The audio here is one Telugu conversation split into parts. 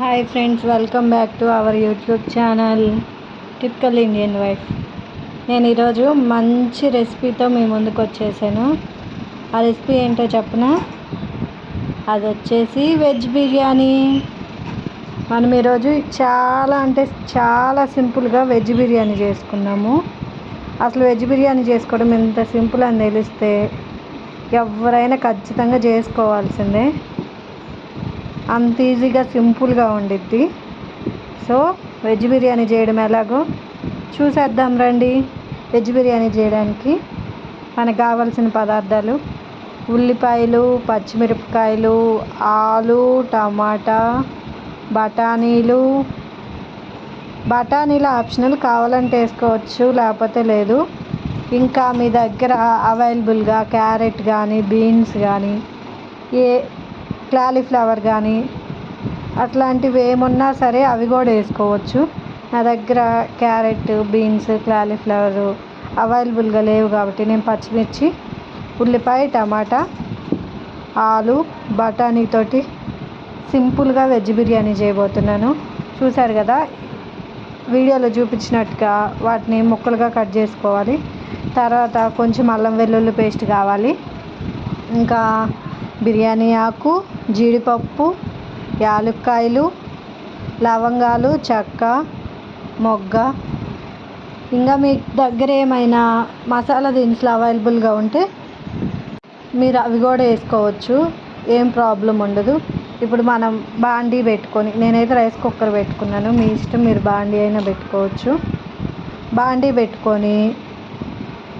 Hi friends welcome back to our YouTube channel typical Indian wife నేను ఈరోజు మంచి రెసిపీతో మీ ముందుకు వచ్చేసాను. ఆ రెసిపీ ఏంటో చెప్పన? అది వచ్చేసి వెజ్ బిర్యానీ. మనం ఈరోజు చాలా అంటే చాలా సింపుల్గా వెజ్ బిర్యానీ చేసుకున్నాము. అసలు వెజ్ బిర్యానీ చేసుకోవడం ఎంత సింపుల్ అని తెలిస్తే ఎవరైనా ఖచ్చితంగా చేసుకోవాల్సిందే. అంత ఈజీగా సింపుల్గా ఉండిద్ది. సో వెజ్ బిర్యానీ చేయడం ఎలాగో చూసేద్దాం రండి. వెజ్ బిర్యానీ చేయడానికి మనకు కావాల్సిన పదార్థాలు ఉల్లిపాయలు పచ్చిమిరపకాయలు ఆలు టమాటా బఠానీలు. బఠానీలు ఆప్షనల్ కావాలంటే వేసుకోవచ్చు లేకపోతే లేదు. ఇంకా మీ దగ్గర అవైలబుల్గా క్యారెట్ కానీ బీన్స్ కానీ ఏ క్లాలీఫ్లవర్ కానీ అట్లాంటివి ఏమున్నా సరే అవి కూడా వేసుకోవచ్చు. నా దగ్గర క్యారెట్ బీన్స్ క్లాలీఫ్లవర్ అవైలబుల్గా లేవు కాబట్టి నేను పచ్చిమిర్చి ఉల్లిపాయ టమాటా ఆలు బఠానీతోటి సింపుల్గా వెజ్ బిర్యానీ చేయబోతున్నాను. చూశారు కదా వీడియోలో చూపించినట్టుగా వాటిని ముక్కలుగా కట్ చేసుకోవాలి. తర్వాత కొంచెం అల్లం వెల్లుల్లి పేస్ట్ కావాలి. ఇంకా బిర్యానీ ఆకు జీడిపప్పు యాలుక్కాయలు లవంగాలు చెక్క మొగ్గ. ఇంకా మీ దగ్గర ఏమైనా మసాలా దినుసులు అవైలబుల్గా ఉంటే మీరు అవి కూడా వేసుకోవచ్చు. ఏం ప్రాబ్లం ఉండదు. ఇప్పుడు మనం బాండీ పెట్టుకొని నేనైతే రైస్ కుక్కర్ పెట్టుకున్నాను. మీ ఇష్టం మీరు బాండీ అయినా పెట్టుకోవచ్చు. బాండీ పెట్టుకొని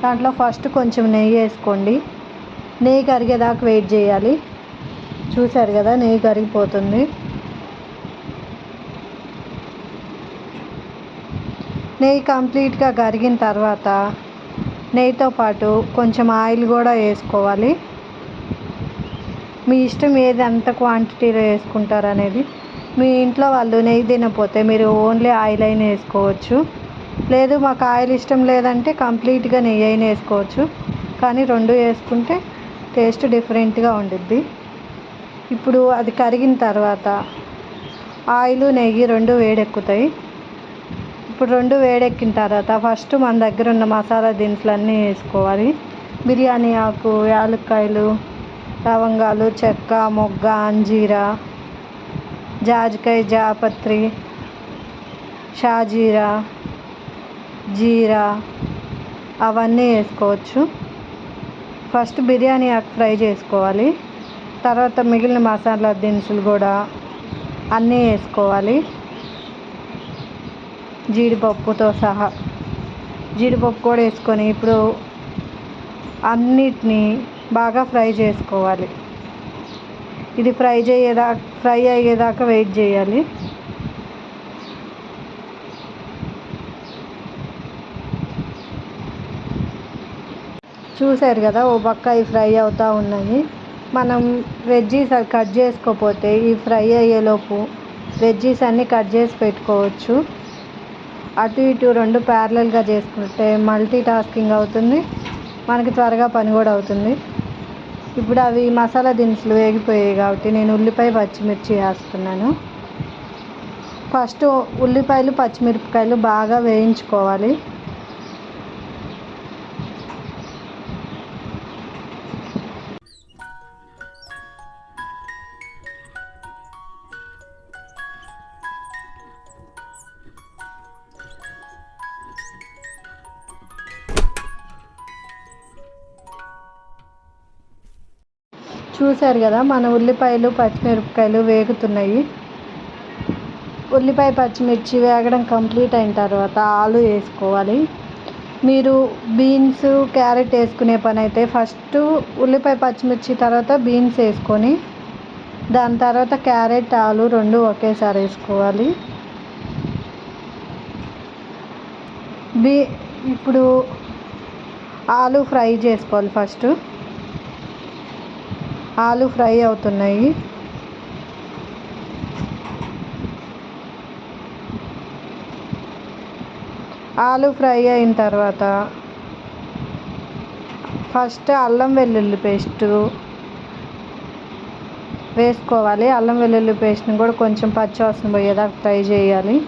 దాంట్లో ఫస్ట్ కొంచెం నెయ్యి వేసుకోండి. నెయ్యి కరిగేదాకా వెయిట్ చేయాలి. చూశారు కదా నెయ్యి కరిగిపోతుంది. నెయ్యి కంప్లీట్గా కరిగిన తర్వాత నెయ్యితో పాటు కొంచెం ఆయిల్ కూడా వేసుకోవాలి. మీ ఇష్టం ఏది ఎంత క్వాంటిటీలో వేసుకుంటారు అనేది. మీ ఇంట్లో వాళ్ళు నెయ్యి తినకపోతే మీరు ఓన్లీ ఆయిల్ అయినా వేసుకోవచ్చు. లేదు మాకు ఆయిల్ ఇష్టం లేదంటే కంప్లీట్గా నెయ్యి అయినా వేసుకోవచ్చు. కానీ రెండు వేసుకుంటే టేస్ట్ డిఫరెంట్గా ఉండిద్ది. ఇప్పుడు అది కరిగిన తర్వాత ఆయిల్ నెయ్యి రెండు వేడెక్కుతాయి. ఇప్పుడు రెండు వేడెక్కిన తర్వాత ఫస్ట్ మన దగ్గర ఉన్న మసాలా దినుసులు అన్నీ వేసుకోవాలి. బిర్యానీ ఆకు యాలక్కాయలు లవంగాలు చెక్క మొగ్గ అంజీరా జాజికాయ జాపత్రి షాజీరా జీరా అవన్నీ వేసుకోవచ్చు. ఫస్ట్ బిర్యానీ ఆకు ఫ్రై చేసుకోవాలి. తర్వాత మిగిలిన మసాలా దినుసులు కూడా అన్నీ వేసుకోవాలి. జీడిపప్పుతో సహా. జీడిపప్పు కూడా వేసుకొని ఇప్పుడు అన్నిటినీ బాగా ఫ్రై చేసుకోవాలి. ఇది ఫ్రై చేయదా ఫ్రై అయ్యేదాకా వెయిట్ చేయాలి. చూశారు కదా ఓ పక్క ఈ ఫ్రై అవుతూ ఉన్నాయి మనం వెజ్జీస్ అవి కట్ చేసుకోకపోతే ఈ ఫ్రై అయ్యేలోపు వెజ్జీస్ అన్నీ కట్ చేసి పెట్టుకోవచ్చు. అటు ఇటు రెండు ప్యారలల్గా చేసుకుంటే మల్టీ టాస్కింగ్ అవుతుంది. మనకి త్వరగా పని కూడా అవుతుంది. ఇప్పుడు అవి మసాలా దినుసులు వేగిపోయాయి కాబట్టి నేను ఉల్లిపాయ పచ్చిమిర్చి వేస్తున్నాను. ఫస్ట్ ఉల్లిపాయలు పచ్చిమిరపకాయలు బాగా వేయించుకోవాలి. చూశారు కదా మన ఉల్లిపాయలు పచ్చిమిరపకాయలు వేగుతున్నాయి. ఉల్లిపాయ పచ్చిమిర్చి వేగడం కంప్లీట్ అయిన తర్వాత ఆలు వేసుకోవాలి. మీరు బీన్స్ క్యారెట్ వేసుకునే పని అయితే ఫస్ట్ ఉల్లిపాయ పచ్చిమిర్చి తర్వాత బీన్స్ వేసుకొని దాని తర్వాత క్యారెట్ ఆలు రెండు ఒకేసారి వేసుకోవాలి. బీ ఇప్పుడు ఆలు ఫ్రై చేసుకోవాలి ఫస్ట్. ఆలు ఫ్రై అవుతున్నాయి. ఆలు ఫ్రై అయిన తర్వాత ఫస్ట్ అల్లం వెల్లుల్లి పేస్టు వేసుకోవాలి. అల్లం వెల్లుల్లి పేస్ట్ని కూడా కొంచెం పచ్చివాసన పోయేదాకా ఫ్రై చేయాలి.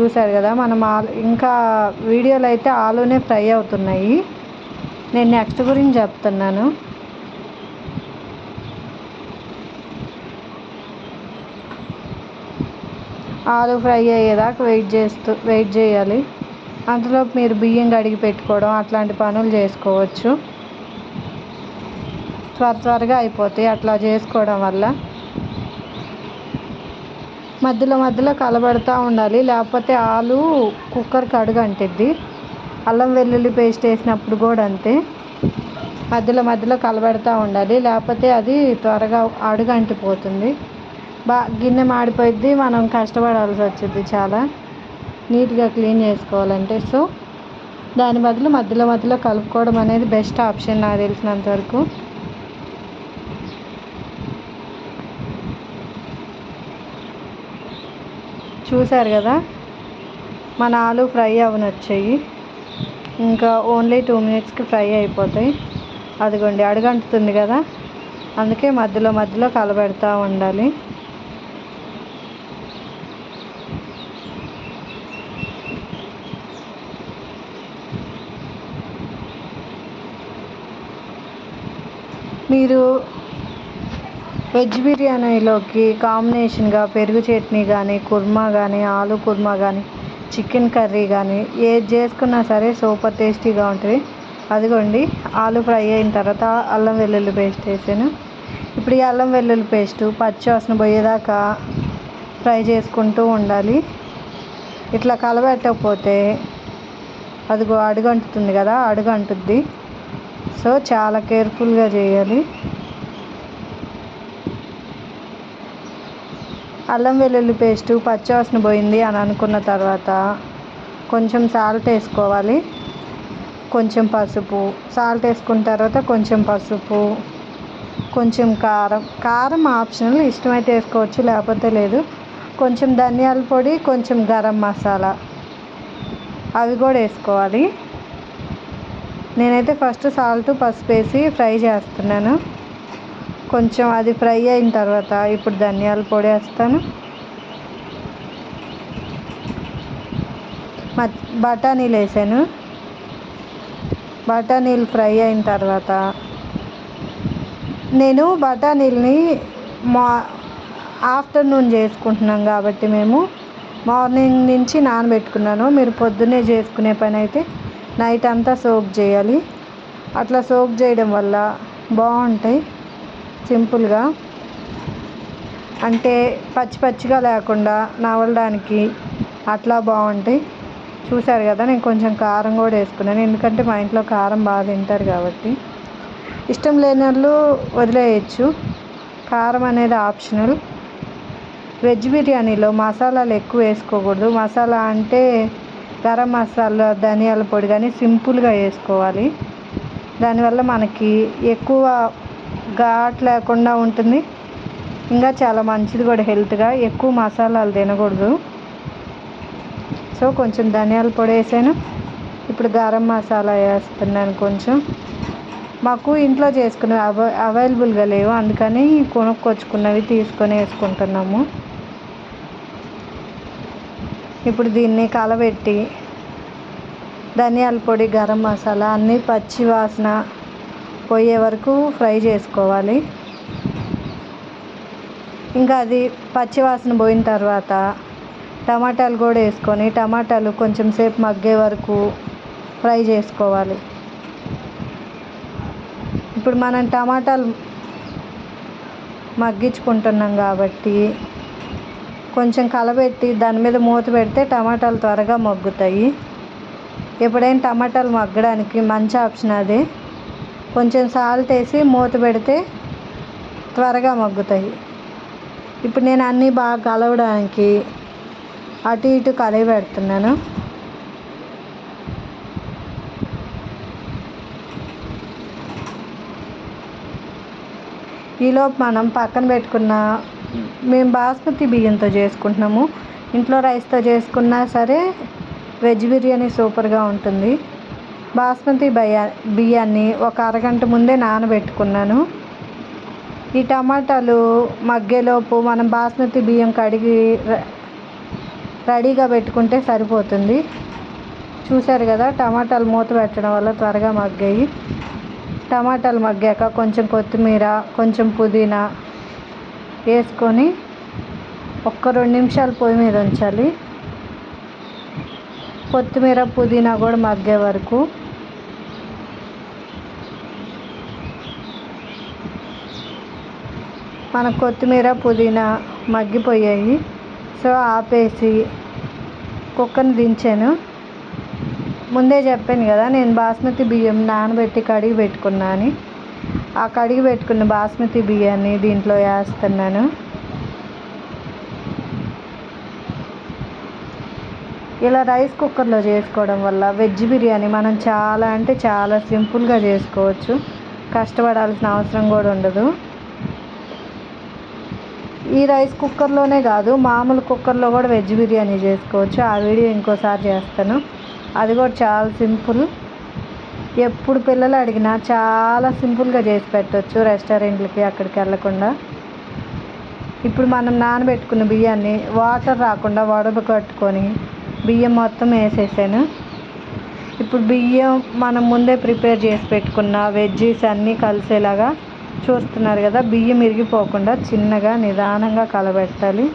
చూసారు కదా మనం ఆలు ఇంకా వీడియోలో అయితే ఆలునే ఫ్రై అవుతున్నాయి. నేను నెక్స్ట్ గురించి చెప్తున్నాను. ఆలు ఫ్రై అయ్యేదాకా వెయిట్ చేస్తూ వెయిట్ చేయాలి. అందులో మీరు బియ్యం కడిగి పెట్టుకోవడం అట్లాంటి పనులు చేసుకోవచ్చు. త్వర త్వరగా అయిపోతాయి అట్లా చేసుకోవడం వల్ల. మధ్యలో మధ్యలో కలబెడతా ఉండాలి. లేకపోతే ఆలు కుక్కర్కి అడుగు అల్లం వెల్లుల్లి పేస్ట్ వేసినప్పుడు కూడా అంతే. మధ్యలో మధ్యలో కలబెడతా ఉండాలి. లేకపోతే అది త్వరగా అడుగంటిపోతుంది బా గిన్నె మాడిపోయిద్ది మనం కష్టపడాల్సి వచ్చింది చాలా. నీట్గా క్లీన్ చేసుకోవాలంటే. సో దాని బదులు మధ్యలో మధ్యలో కలుపుకోవడం అనేది బెస్ట్ ఆప్షన్ నాకు తెలిసినంత వరకు. చూశారు కదా? మన ఆలు ఫ్రై అవనొచ్చాయి. ఇంకా ఓన్లీ టూ మినిట్స్కి ఫ్రై అయిపోతాయి. అదిగోండి అడుగంటుతుంది కదా? అందుకే మధ్యలో మధ్యలో కలబెడతా ఉండాలి. మీరు వెజ్ బిర్యానీలోకి కాంబినేషన్గా పెరుగు చట్నీ కానీ కుర్మా కానీ ఆలు కుర్మా కానీ చికెన్ కర్రీ కానీ ఏది చేసుకున్నా సరే సూపర్ టేస్టీగా ఉంటుంది. అదిగోండి ఆలు ఫ్రై అయిన తర్వాత అల్లం వెల్లుల్లి పేస్ట్ వేసాను. ఇప్పుడు ఈ అల్లం వెల్లుల్లి పేస్ట్ పచ్చివాసన పోయేదాకా ఫ్రై చేసుకుంటూ ఉండాలి. ఇట్లా కలబెట్టకపోతే అదిగో అడుగంటుతుంది కదా అడుగంటుద్ది. సో చాలా కేర్ఫుల్గా చేయాలి. అల్లం వెల్లుల్లి పేస్టు పచ్చివాసన పోయింది అని అనుకున్న తర్వాత కొంచెం సాల్ట్ వేసుకోవాలి. కొంచెం పసుపు. సాల్ట్ వేసుకున్న తర్వాత కొంచెం పసుపు. కొంచెం కారం. కారం ఆప్షనల్. ఇష్టమైతే వేసుకోవచ్చు లేకపోతే లేదు. కొంచెం ధనియాల పొడి కొంచెం గరం మసాలా. అవి కూడా వేసుకోవాలి. నేనైతే ఫస్ట్ సాల్ట్ పసుపు వేసి ఫ్రై చేస్తున్నాను. కొంచెం అది ఫ్రై అయిన తర్వాత ఇప్పుడు ధనియాల పొడి వేస్తాను. బఠానీలు వేసాను. బఠానీలు ఫ్రై అయిన తర్వాత నేను బఠానీలని మా ఆఫ్టర్నూన్ చేసుకుంటున్నాం కాబట్టి మేము మార్నింగ్ నుంచి నానబెట్టుకున్నాను. మీరు పొద్దున్నే చేసుకునే పని అయితే నైట్ అంతా సోక్ చేయాలి. అట్లా సోక్ చేయడం వల్ల బాగుంటాయి. సింపుల్గా. అంటే పచ్చి పచ్చిగా లేకుండా నవలడానికి అట్లా బాగుంటాయి. చూసారు కదా నేను కొంచెం కారం కూడా వేసుకున్నాను. ఎందుకంటే మా ఇంట్లో కారం బాగా తింటారు కాబట్టి. ఇష్టం లేని వాళ్ళు వదిలేయచ్చు. కారం అనేది ఆప్షనల్. వెజ్ బిర్యానీలో మసాలాలు ఎక్కువ వేసుకోకూడదు. మసాలా అంటే గరం మసాలా ధనియాల పొడి కానీ సింపుల్గా వేసుకోవాలి. దానివల్ల మనకి ఎక్కువ ఘాట్ లేకుండా ఉంటుంది. ఇంకా చాలా మంచిది కూడా హెల్త్గా. ఎక్కువ మసాలాలు తినకూడదు. సో కొంచెం ధనియాల పొడి వేసాను. ఇప్పుడు గరం మసాలా వేస్తున్నాను కొంచెం. మాకు ఇంట్లో చేసుకున్నవి అవై అవైలబుల్గా లేవు. అందుకని కొనుక్కొచ్చుకున్నవి తీసుకొని వేసుకుంటున్నాము. ఇప్పుడు దీన్ని కలబెట్టి ధనియాల పొడి గరం మసాలా అన్నీ పచ్చి వాసన పోయే వరకు ఫ్రై చేసుకోవాలి. ఇంకా అది పచ్చి వాసన పోయిన తర్వాత టమాటాలు కూడా వేసుకొని టమాటాలు కొంచెం సేపు మగ్గే వరకు ఫ్రై చేసుకోవాలి. ఇప్పుడు మనం టమాటాలు మగ్గించుకుంటున్నాం కాబట్టి కొంచెం కలబెట్టి దాని మీద మూత పెడితే టమాటాలు త్వరగా మగ్గుతాయి. ఎప్పుడైనా టమాటాలు మగ్గడానికి మంచి ఆప్షన్ అది. కొంచెం సాల్ట్ వేసి మూత పెడితే త్వరగా మగ్గుతాయి. ఇప్పుడు నేను అన్నీ బాగా కలవడానికి అటు ఇటు కలిగి పెడుతున్నాను. ఈలోపు మనం పక్కన పెట్టుకున్న మేము బాస్మతి బియ్యంతో చేసుకుంటున్నాము. ఇంట్లో రైస్తో చేసుకున్నా సరే వెజ్ బిర్యానీ సూపర్గా ఉంటుంది. బాస్మతి బియ్యా బియ్యాన్ని ఒక అరగంట ముందే నానబెట్టుకున్నాను. ఈ టమాటాలు మగ్గేలోపు మనం బాస్మతి బియ్యం కడిగి ర- రెడీగా పెట్టుకుంటే సరిపోతుంది. చూశారు కదా టమాటాలు మూత పెట్టడం వల్ల త్వరగా మగ్గాయి. టమాటాలు మగ్గాక కొంచెం కొత్తిమీర కొంచెం పుదీనా వేసుకొని ఒక్క రెండు నిమిషాలు పొయ్యి మీద ఉంచాలి. కొత్తిమీర పుదీనా కూడా మగ్గే వరకు. మన కొత్తిమీర పుదీనా మగ్గిపోయాయి. సో ఆపేసి కుక్కను దించాను. ముందే చెప్పాను కదా నేను బాస్మతి బియ్యం నానబెట్టి కడిగి పెట్టుకున్నాను. ఆ కడిగి పెట్టుకున్న బాస్మతి బియ్యాన్ని దీంట్లో వేస్తున్నాను. ఇలా రైస్ కుక్కర్లో చేసుకోవడం వల్ల వెజ్ బిర్యానీ మనం చాలా అంటే చాలా సింపుల్గా చేసుకోవచ్చు. కష్టపడాల్సిన అవసరం కూడా ఉండదు. ఈ రైస్ కుక్కర్లోనే కాదు మామూలు కుక్కర్లో కూడా వెజ్ బిర్యానీ చేసుకోవచ్చు. ఆ వీడియో ఇంకోసారి చేస్తాను. అది కూడా చాలా సింపుల్. ఎప్పుడు పిల్లలు అడిగినా చాలా సింపుల్గా చేసి పెట్టవచ్చు రెస్టారెంట్లకి అక్కడికి వెళ్ళకుండా. ఇప్పుడు మనం నానబెట్టుకున్న బియ్యాన్ని వాటర్ రాకుండా వడకట్టుకొని బియ్యం మొత్తం వేసేసాను. ఇప్పుడు బియ్యం మనం ముందే ప్రిపేర్ చేసి పెట్టుకున్న వెజ్జీస్ అన్నీ కలిసేలాగా చూస్తున్నారు కదా బియ్యం ఇరిగిపోకుండా చిన్నగా నిదానంగా కలబెట్టాలి.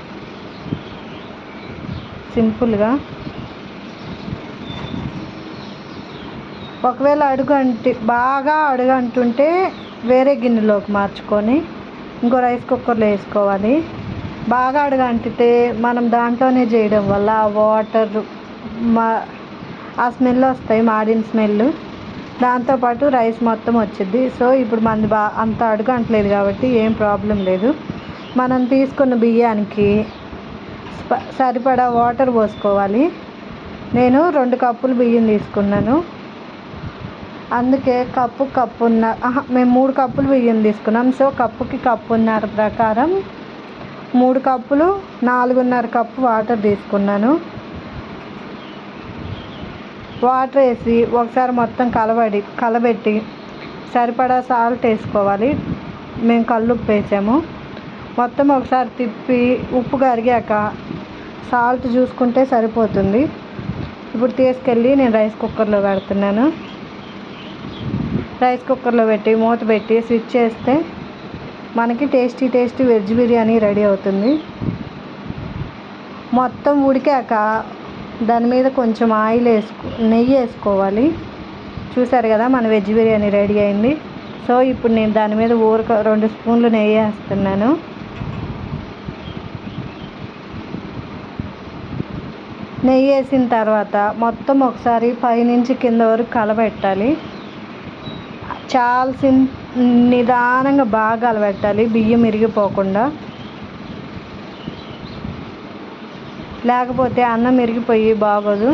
సింపుల్గా ఒకవేళ అడుగు అంటి బాగా అడుగు అంటుంటే వేరే గిన్నెలోకి మార్చుకొని ఇంకో రైస్ కుక్కర్లో వేసుకోవాలి. బాగా అడుగు అంటితే మనం దాంట్లోనే చేయడం వల్ల ఆ వాటర్ మా ఆ స్మెల్ వస్తాయి మాడిన స్మెల్ దాంతోపాటు రైస్ మొత్తం వచ్చింది సో ఇప్పుడు మనది బా అంత అడుగు అంటలేదు కాబట్టి ఏం ప్రాబ్లం లేదు. మనం తీసుకున్న బియ్యానికి సరిపడా వాటర్ పోసుకోవాలి. నేను రెండు కప్పులు బియ్యం తీసుకున్నాను. అందుకే కప్పు కప్పున్న మేము మూడు కప్పులు బియ్యం తీసుకున్నాం. సో కప్పుకి కప్పున్నర ప్రకారం మూడు కప్పులు నాలుగున్నర కప్పు వాటర్ తీసుకున్నాను. వాటర్ వేసి ఒకసారి మొత్తం కలబడి కలబెట్టి సరిపడా సాల్ట్ వేసుకోవాలి. మేము కల్లుప్పు వేసాము. మొత్తం ఒకసారి తిప్పి ఉప్పు కరిగాక సాల్ట్ చూసుకుంటే సరిపోతుంది. ఇప్పుడు తీసుకెళ్ళి నేను రైస్ కుక్కర్లో పెడుతున్నాను. రైస్ కుక్కర్లో పెట్టి మూత పెట్టి స్విచ్ చేస్తే మనకి tasty tasty veg biryani ready అవుతుంది. మొత్తం ఉడికాక దాని మీద కొంచెం ఆయిల్ వేసుకో నెయ్యి వేసుకోవాలి. చూసారు కదా మన వెజ్ బిర్యానీ రెడీ అయింది. సో ఇప్పుడు నేను దాని మీద ఊరక రెండు స్పూన్లు నెయ్యి వేస్తున్నాను. నెయ్యి వేసిన తర్వాత మొత్తం ఒకసారి పైనుంచి కింద వరకు కలబెట్టాలి. చాలా సిం నిదానంగా బాగా అలవెట్టాలి బియ్యం ఇరిగిపోకుండా. లేకపోతే అన్నం ఇరిగిపోయి బాగోదు.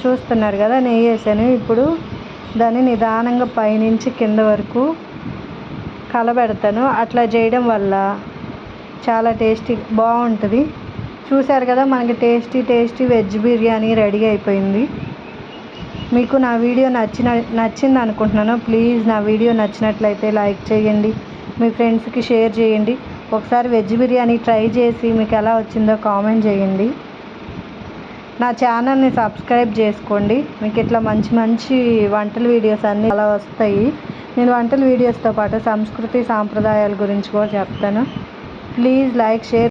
చూస్తున్నారు కదా నెయ్యి వేసాను. ఇప్పుడు దాన్ని నిదానంగా పైనుంచి కింద వరకు కలబెడతాను. అట్లా చేయడం వల్ల చాలా టేస్టీ బాగుంటుంది. చూశారు కదా మనకి tasty tasty veg biryani ready అయిపోయింది. మీకు నా వీడియో నచ్చిన నచ్చింది అనుకుంటున్నాను ప్లీజ్ నా వీడియో నచ్చినట్లయితే లైక్ చేయండి మీ ఫ్రెండ్స్కి షేర్ చేయండి ఒకసారి వెజ్ బిర్యానీ ట్రై చేసి మీకు ఎలా వచ్చిందో కామెంట్ చేయండి. నా ఛానల్ని సబ్స్క్రైబ్ చేసుకోండి మీకు ఇట్లా మంచి మంచి వంటల వీడియోస్ అన్నీ అలా వస్తాయి. నేను వంటల వీడియోస్తో పాటు సంస్కృతి సాంప్రదాయాల గురించి కూడా చెప్తాను. Please like share